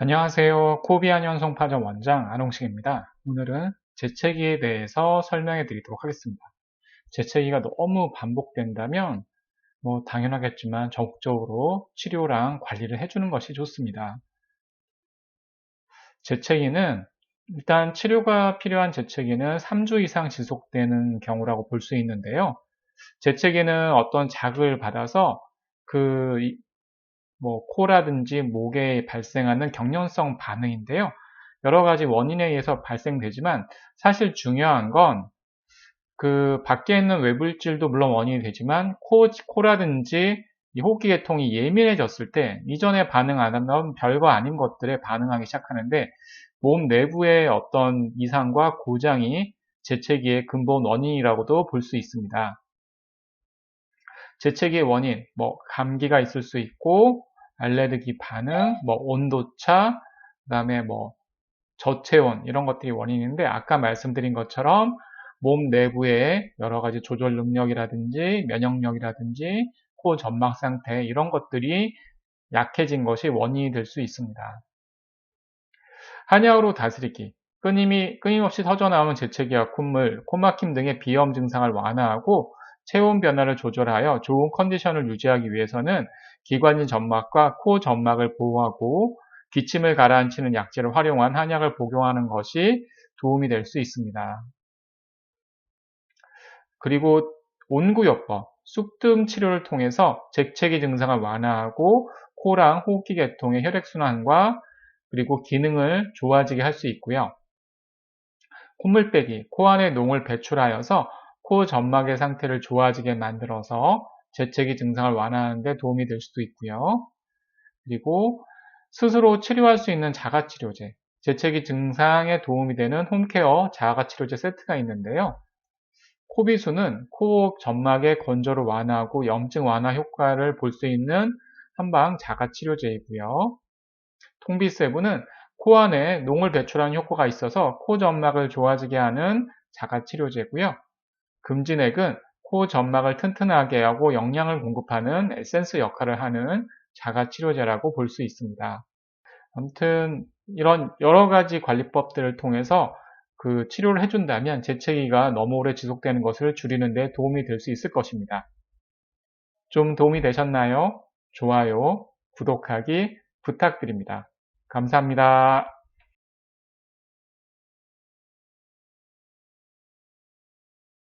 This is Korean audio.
안녕하세요. 코비안 연성파전 원장 안홍식입니다. 오늘은 재채기에 대해서 설명해 드리도록 하겠습니다. 재채기가 너무 반복된다면 뭐 당연하겠지만 적극적으로 치료랑 관리를 해주는 것이 좋습니다. 재채기는 일단 치료가 필요한 재채기는 3주 이상 지속되는 경우라고 볼 수 있는데요. 재채기는 어떤 자극을 받아서 그 뭐 코라든지 목에 발생하는 경련성 반응인데요. 여러 가지 원인에 의해서 발생되지만 사실 중요한 건 그 밖에 있는 외물질도 물론 원인이 되지만 코, 코라든지 이 호흡기 계통이 예민해졌을 때 이전에 반응 안 하던 별거 아닌 것들에 반응하기 시작하는데 몸 내부의 어떤 이상과 고장이 재채기의 근본 원인이라고도 볼 수 있습니다. 재채기의 원인, 뭐 감기가 있을 수 있고 알레르기 반응, 뭐 온도차, 그 다음에 뭐 저체온 이런 것들이 원인인데 아까 말씀드린 것처럼 몸 내부의 여러 가지 조절 능력이라든지 면역력이라든지 코 점막 상태 이런 것들이 약해진 것이 원인이 될 수 있습니다. 한약으로 다스리기 끊임이, 끊임없이 터져나오는 재채기와 콧물, 코막힘 등의 비염 증상을 완화하고 체온 변화를 조절하여 좋은 컨디션을 유지하기 위해서는 기관지 점막과 코 점막을 보호하고 기침을 가라앉히는 약재를 활용한 한약을 복용하는 것이 도움이 될 수 있습니다. 그리고 온구요법, 쑥뜸 치료를 통해서 재채기 증상을 완화하고 코랑 호흡기 계통의 혈액순환과 그리고 기능을 좋아지게 할 수 있고요. 콧물 빼기, 코 안에 농을 배출하여서 코 점막의 상태를 좋아지게 만들어서 재채기 증상을 완화하는 데 도움이 될 수도 있고요. 그리고 스스로 치료할 수 있는 자가치료제, 재채기 증상에 도움이 되는 홈케어 자가치료제 세트가 있는데요. 코비수는 코 점막의 건조를 완화하고 염증 완화 효과를 볼 수 있는 한방 자가치료제이고요. 통비세부는 코 안에 농을 배출하는 효과가 있어서 코 점막을 좋아지게 하는 자가치료제고요. 금진액은 코 점막을 튼튼하게 하고 영양을 공급하는 에센스 역할을 하는 자가치료제라고 볼 수 있습니다. 아무튼 이런 여러 가지 관리법들을 통해서 그 치료를 해준다면 재채기가 너무 오래 지속되는 것을 줄이는 데 도움이 될 수 있을 것입니다. 좀 도움이 되셨나요? 좋아요, 구독하기 부탁드립니다. 감사합니다.